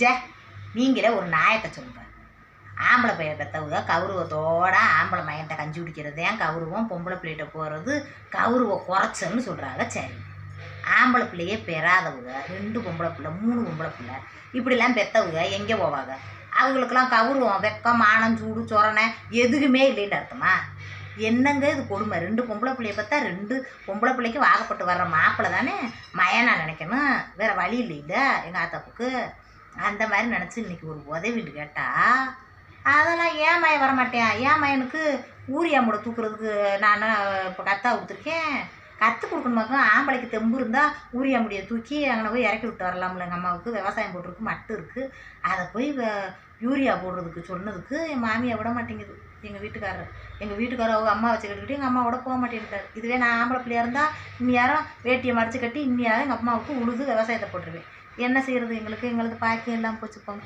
J நீங்களே ஒரு நாயத்தை சொல்லுங்க. ஆம்பளை பையன் பெற்றவங்க கௌரவத்தோட ஆம்பளை மையன்ட்ட கஞ்சி குடிக்கிறது ஏன் கௌரவம் பொம்பளை பிள்ளைகிட்ட போகிறது கௌரவ குறைச்சல்னு சொல்கிறாங்க சரி. ஆம்பளை பிள்ளையே பெறாதவங்க ரெண்டு பொம்பளை பிள்ளை மூணு பொம்பளை பிள்ளை இப்படிலாம் பெற்றவங்க எங்கே போவாங்க? அவங்களுக்கெல்லாம் கௌரவம் வெக்கம் மானம் சூடு சொரணை எதுவுமே இல்லைன்னு அர்த்தமா? என்னங்க இது கொடுமை? ரெண்டு பொம்பளை பிள்ளைய பார்த்தா ரெண்டு பொம்பளை பிள்ளைக்கு வாகப்பட்டு வர்ற மாப்பிள்ளை தானே? மயனா நினைக்கணும். வேறு வழி இல்லை எங்கள் ஆத்தாப்புக்கு. அந்த மாதிரி நினச்சி இன்னைக்கு ஒரு உதவின்னு கேட்டா அதெல்லாம் ஏன் மயன் வரமாட்டேன் ஏன் மயனுக்கு ஊரியா மூட தூக்குறதுக்கு நான் இப்போ கத்தா கொடுத்துருக்கேன். கற்று கொடுக்கணுமாக்கும் ஆம்பளைக்கு தெம்பு இருந்தால் ஊரிய முடியை தூக்கி அங்கே போய் இறக்கி விட்டு வரலாம்ல. எங்கள் அம்மாவுக்கு விவசாயம் போட்டிருக்கு மட்டு இருக்குது அதை போய் யூரியா போடுறதுக்கு சொன்னதுக்கு என் மாமியை விட மாட்டேங்குது. எங்கள் வீட்டுக்காரர். எங்கள் வீட்டுக்காரர் அவங்க அம்மா வச்சு எங்கள் அம்மாவோட போக மாட்டேன்ட்டார். இதுவே நான் ஆம்பளை பிள்ளையா இருந்தால் இன்னியாரம் வேட்டியை மடிச்சு கட்டி இன்னியாரம் எங்கள் அம்மாவுக்கு உழுது விவசாயத்தை போட்டுருவேன். என்ன செய்கிறது எங்களுக்கு எங்களுக்கு பாக்கியம் எல்லாம் போச்சுப்போம்